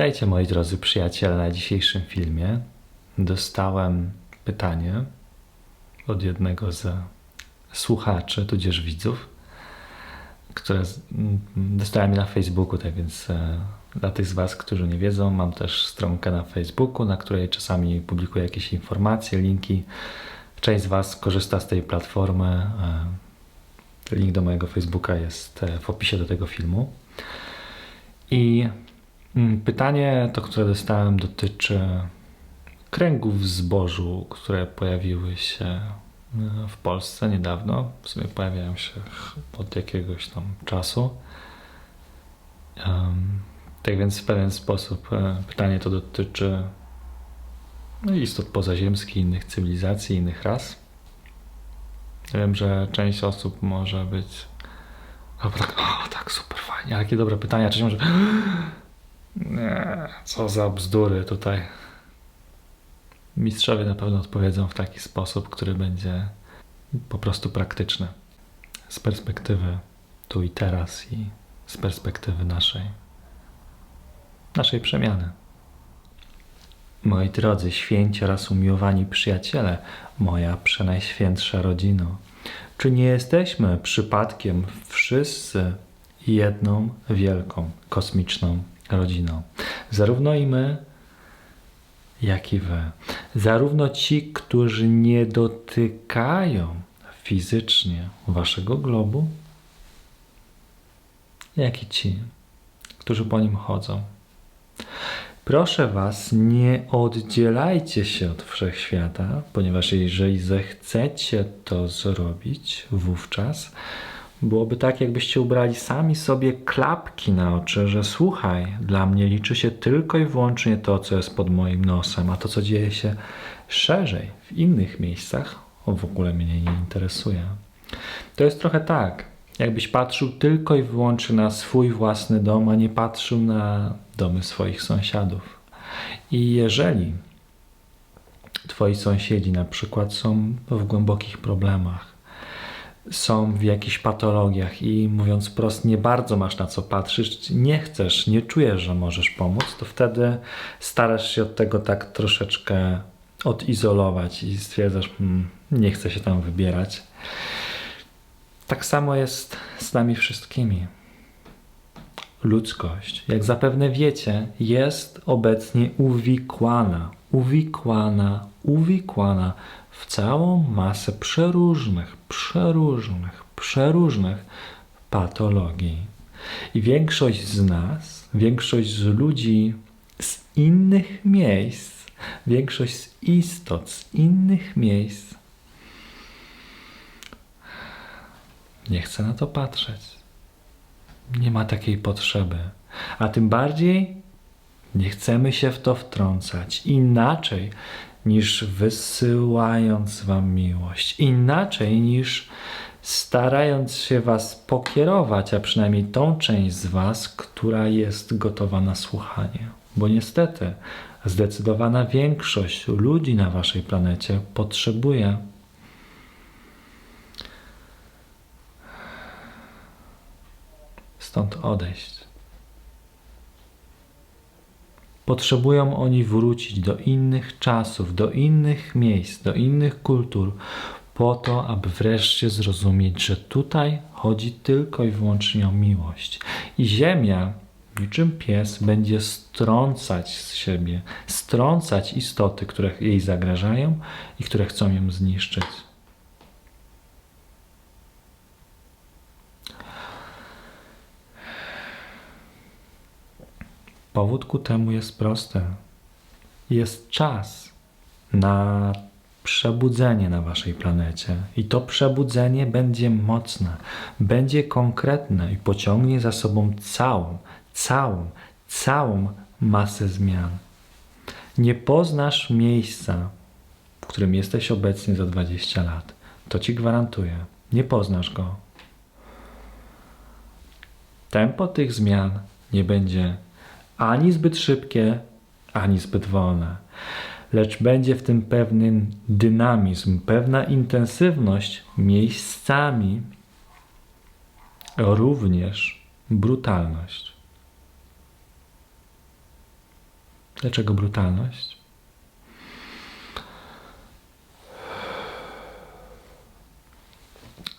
Witajcie moi drodzy przyjaciele na dzisiejszym filmie. Dostałem pytanie od jednego z słuchaczy, tudzież widzów, które dostałem na Facebooku, tak więc e, dla tych z Was, którzy nie wiedzą, mam też stronkę na Facebooku, na której czasami publikuję jakieś informacje, linki. Część z Was korzysta z tej platformy. e, Link do mojego Facebooka jest e, w opisie do tego filmu. I pytanie, to które dostałem, dotyczy kręgów zbożu, które pojawiły się e, w Polsce niedawno. W sumie pojawiają się od jakiegoś tam czasu. Tak więc w pewien sposób e, pytanie to dotyczy no, istot pozaziemskich, innych cywilizacji, innych ras. Wiem, że część osób może być o, tak, o, tak, super fajnie, jakie dobre pytania. Część może nie, co za bzdury tutaj. Mistrzowie na pewno odpowiedzą w taki sposób, który będzie po prostu praktyczny. Z perspektywy tu i teraz i z perspektywy naszej, naszej przemiany. Moi drodzy, święci oraz umiłowani przyjaciele, moja przenajświętsza rodzino, czy nie jesteśmy przypadkiem wszyscy jedną wielką, kosmiczną rodziną? Zarówno i my, jak i wy. Zarówno ci, którzy nie dotykają fizycznie waszego globu, jak i ci, którzy po nim chodzą. Proszę Was, nie oddzielajcie się od wszechświata, ponieważ jeżeli zechcecie to zrobić, wówczas byłoby tak, jakbyście ubrali sami sobie klapki na oczy, że słuchaj, dla mnie liczy się tylko i wyłącznie to, co jest pod moim nosem, a to, co dzieje się szerzej, w innych miejscach, o, w ogóle mnie nie interesuje. To jest trochę tak, jakbyś patrzył tylko i wyłącznie na swój własny dom, a nie patrzył na domy swoich sąsiadów. I jeżeli twoi sąsiedzi na przykład są w głębokich problemach, są w jakichś patologiach i mówiąc wprost, nie bardzo masz na co patrzeć, nie chcesz, nie czujesz, że możesz pomóc, to wtedy starasz się od tego tak troszeczkę odizolować i stwierdzasz, "Hmm, nie chcę się tam wybierać. Tak samo jest z nami wszystkimi. Ludzkość, jak zapewne wiecie, jest obecnie uwikłana, uwikłana, uwikłana w całą masę przeróżnych, przeróżnych, przeróżnych patologii. I większość z nas, większość z ludzi z innych miejsc, większość z istot z innych miejsc nie chce na to patrzeć. Nie ma takiej potrzeby. A tym bardziej nie chcemy się w to wtrącać. Inaczej niż wysyłając Wam miłość. Inaczej niż starając się Was pokierować, a przynajmniej tą część z Was, która jest gotowa na słuchanie. Bo niestety zdecydowana większość ludzi na Waszej planecie potrzebuje stąd odejść. Potrzebują oni wrócić do innych czasów, do innych miejsc, do innych kultur, po to, aby wreszcie zrozumieć, że tutaj chodzi tylko i wyłącznie o miłość. I Ziemia, niczym pies, będzie strącać z siebie, strącać istoty, które jej zagrażają i które chcą ją zniszczyć. Powód ku temu jest prosty. Jest czas na przebudzenie na waszej planecie. I to przebudzenie będzie mocne, będzie konkretne i pociągnie za sobą całą, całą, całą masę zmian. Nie poznasz miejsca, w którym jesteś obecnie za 20 lat. To ci gwarantuję. Nie poznasz go. Tempo tych zmian nie będzie ani zbyt szybkie, ani zbyt wolne, lecz będzie w tym pewien dynamizm, pewna intensywność, miejscami również brutalność. Dlaczego brutalność?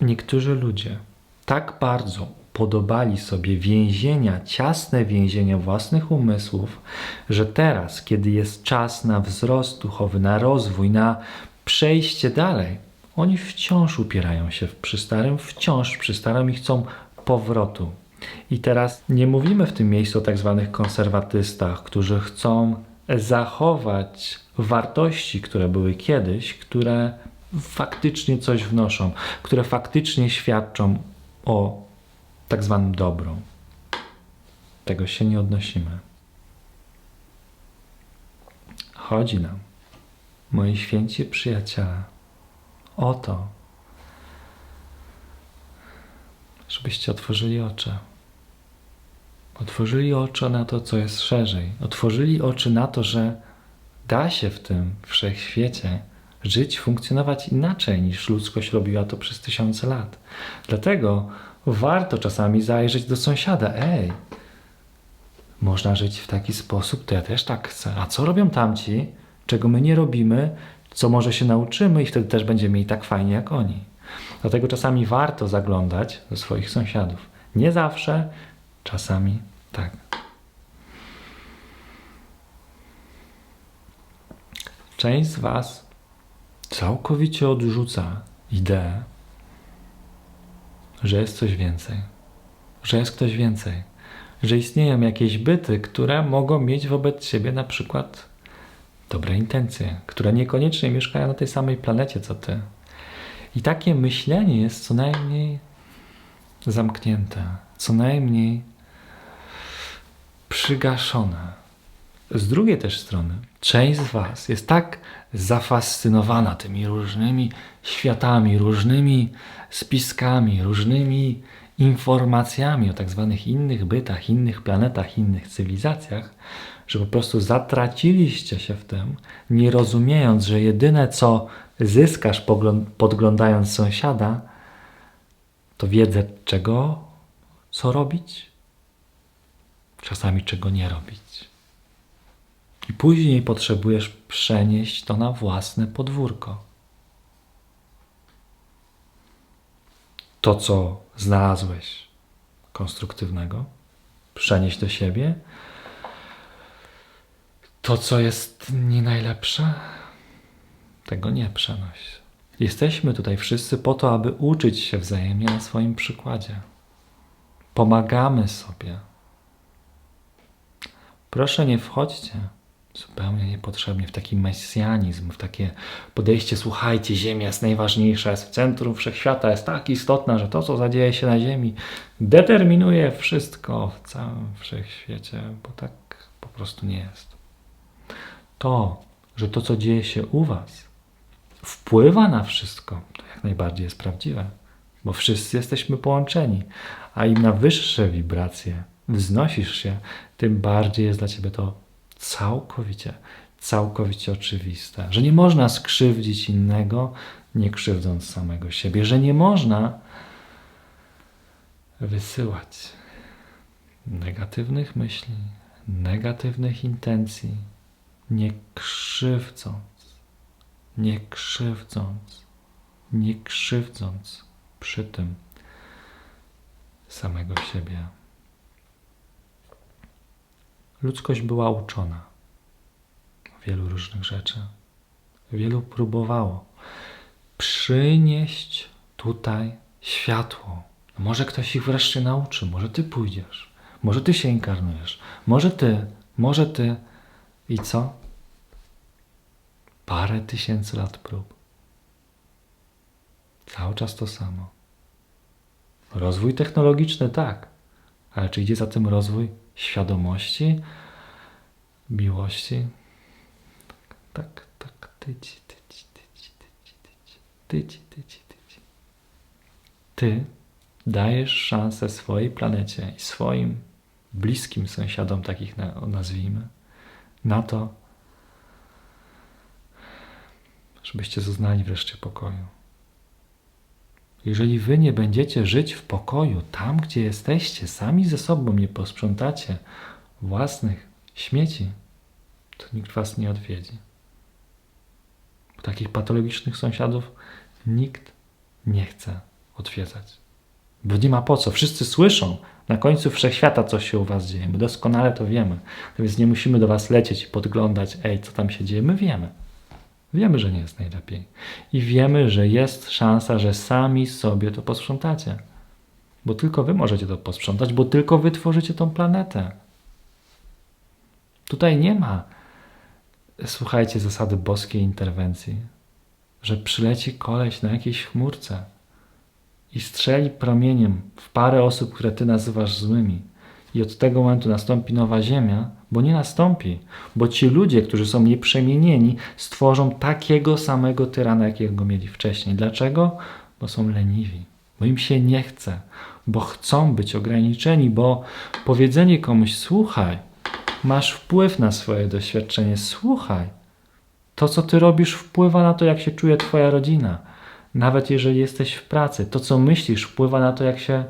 Niektórzy ludzie tak bardzo podobali sobie więzienia, ciasne więzienia własnych umysłów, że teraz, kiedy jest czas na wzrost duchowy, na rozwój, na przejście dalej, oni wciąż upierają się przy starym, wciąż przy starym i chcą powrotu. I teraz nie mówimy w tym miejscu o tak zwanych konserwatystach, którzy chcą zachować wartości, które były kiedyś, które faktycznie coś wnoszą, które faktycznie świadczą o tak zwanym dobru. Tego się nie odnosimy. Chodzi nam, moi święci przyjaciele, o to, żebyście otworzyli oczy. Otworzyli oczy na to, co jest szerzej. Otworzyli oczy na to, że da się w tym wszechświecie żyć, funkcjonować inaczej niż ludzkość robiła to przez tysiące lat. Dlatego warto czasami zajrzeć do sąsiada. Ej, można żyć w taki sposób, to ja też tak chcę. A co robią tamci, czego my nie robimy, co może się nauczymy i wtedy też będziemy mieli tak fajnie jak oni. Dlatego czasami warto zaglądać do swoich sąsiadów. Nie zawsze, czasami tak. Część z Was całkowicie odrzuca ideę, że jest coś więcej, że jest ktoś więcej, że istnieją jakieś byty, które mogą mieć wobec siebie na przykład dobre intencje, które niekoniecznie mieszkają na tej samej planecie co ty. I takie myślenie jest co najmniej zamknięte, co najmniej przygaszone. Z drugiej też strony, część z Was jest tak zafascynowana tymi różnymi światami, różnymi spiskami, różnymi informacjami o tak zwanych innych bytach, innych planetach, innych cywilizacjach, że po prostu zatraciliście się w tym, nie rozumiejąc, że jedyne co zyskasz podglądając sąsiada, to wiedzę czego, co robić, czasami czego nie robić. I później potrzebujesz przenieść to na własne podwórko. To, co znalazłeś konstruktywnego, przenieść do siebie. To, co jest nie najlepsze, tego nie przenoś. Jesteśmy tutaj wszyscy po to, aby uczyć się wzajemnie na swoim przykładzie. Pomagamy sobie. Proszę nie wchodźcie zupełnie niepotrzebnie w taki mesjanizm, w takie podejście, słuchajcie, Ziemia jest najważniejsza, jest w centrum wszechświata, jest tak istotna, że to, co zadzieje się na Ziemi, determinuje wszystko w całym wszechświecie, bo tak po prostu nie jest. To, że to, co dzieje się u Was, wpływa na wszystko, to jak najbardziej jest prawdziwe, bo wszyscy jesteśmy połączeni, a im na wyższe wibracje wznosisz się, tym bardziej jest dla Ciebie to całkowicie, całkowicie oczywiste, że nie można skrzywdzić innego, nie krzywdząc samego siebie, że nie można wysyłać negatywnych myśli, negatywnych intencji, nie krzywdząc, nie krzywdząc, nie krzywdząc przy tym samego siebie. Ludzkość była uczona wielu różnych rzeczy. Wielu próbowało przynieść tutaj światło. Może ktoś ich wreszcie nauczy, może ty pójdziesz, może ty się inkarnujesz, może ty, może ty. I co? Parę tysięcy lat prób. Cały czas to samo. Rozwój technologiczny tak, ale czy idzie za tym rozwój świadomości, miłości. Tak, tak, tyci, tyci, tyci, tyci, tyci, tyci, tyci, tyci. Ty dajesz szansę swojej planecie i swoim bliskim sąsiadom, takich nazwijmy, na to, żebyście zaznali wreszcie pokoju. Jeżeli wy nie będziecie żyć w pokoju tam, gdzie jesteście, sami ze sobą nie posprzątacie własnych śmieci, to nikt was nie odwiedzi. Takich patologicznych sąsiadów nikt nie chce odwiedzać. Bo nie ma po co. Wszyscy słyszą na końcu wszechświata, co się u was dzieje. My doskonale to wiemy. Więc nie musimy do was lecieć i podglądać, ej, co tam się dzieje. My wiemy. Wiemy, że nie jest najlepiej. I wiemy, że jest szansa, że sami sobie to posprzątacie. Bo tylko wy możecie to posprzątać, bo tylko wy tworzycie tą planetę. Tutaj nie ma, słuchajcie, zasady boskiej interwencji, że przyleci koleś na jakiejś chmurce i strzeli promieniem w parę osób, które ty nazywasz złymi. I od tego momentu nastąpi nowa ziemia, bo nie nastąpi, bo ci ludzie, którzy są nieprzemienieni, stworzą takiego samego tyrana, jakiego mieli wcześniej. Dlaczego? Bo są leniwi, bo im się nie chce, bo chcą być ograniczeni, bo powiedzenie komuś, słuchaj, masz wpływ na swoje doświadczenie, słuchaj. To, co ty robisz, wpływa na to, jak się czuje twoja rodzina. Nawet jeżeli jesteś w pracy, to, co myślisz, wpływa na to, jak się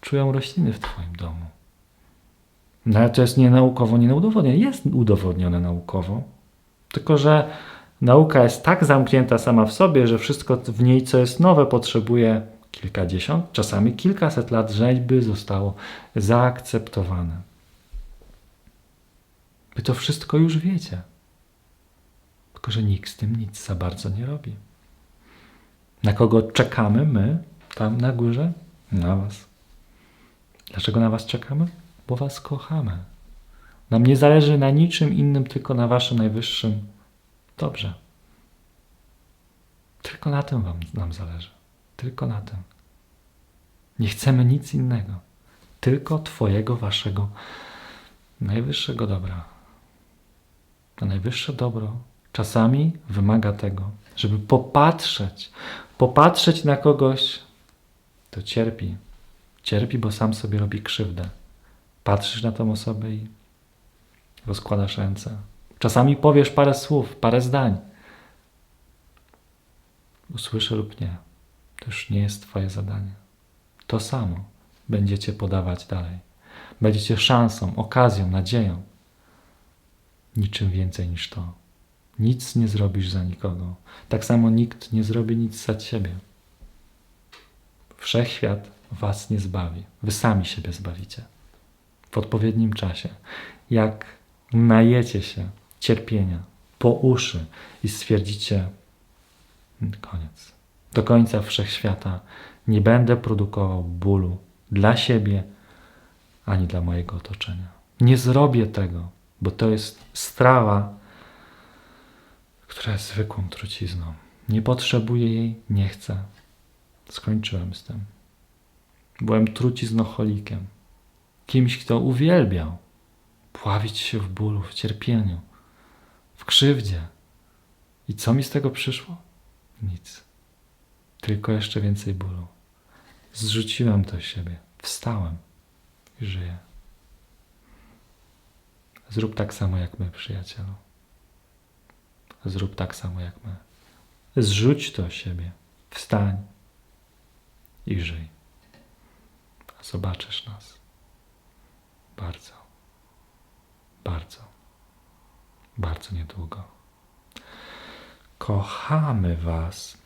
czują rośliny w twoim domu. No ale to jest nie naukowo, nie udowodnione. Jest udowodnione naukowo. Tylko, że nauka jest tak zamknięta sama w sobie, że wszystko w niej, co jest nowe, potrzebuje kilkadziesiąt, czasami kilkaset lat, żeby zostało zaakceptowane. Wy to wszystko już wiecie. Tylko, że nikt z tym nic za bardzo nie robi. Na kogo czekamy my tam na górze? Na Was. Dlaczego na Was czekamy? Bo Was kochamy. Nam nie zależy na niczym innym, tylko na Waszym najwyższym dobrze. Tylko na tym Wam nam zależy. Tylko na tym. Nie chcemy nic innego. Tylko Twojego, Waszego najwyższego dobra. A najwyższe dobro czasami wymaga tego, żeby popatrzeć, popatrzeć na kogoś, kto cierpi. Cierpi, bo sam sobie robi krzywdę. Patrzysz na tą osobę i rozkładasz ręce. Czasami powiesz parę słów, parę zdań. Usłyszę lub nie. To już nie jest Twoje zadanie. To samo będziecie podawać dalej. Będziecie szansą, okazją, nadzieją. Niczym więcej niż to. Nic nie zrobisz za nikogo. Tak samo nikt nie zrobi nic za ciebie. Wszechświat was nie zbawi. Wy sami siebie zbawicie. W odpowiednim czasie. Jak najecie się cierpienia po uszy i stwierdzicie koniec. Do końca wszechświata nie będę produkował bólu dla siebie ani dla mojego otoczenia. Nie zrobię tego, bo to jest strawa, która jest zwykłą trucizną. Nie potrzebuję jej, nie chcę. Skończyłem z tym. Byłem truciznocholikiem. Kimś, kto uwielbiał pławić się w bólu, w cierpieniu, w krzywdzie. I co mi z tego przyszło? Nic. Tylko jeszcze więcej bólu. Zrzuciłem to z siebie. Wstałem i żyję. Zrób tak samo jak my, przyjacielu. Zrób tak samo jak my. Zrzuć to z siebie. Wstań i żyj. Zobaczysz nas. Bardzo, bardzo, bardzo niedługo. Kochamy Was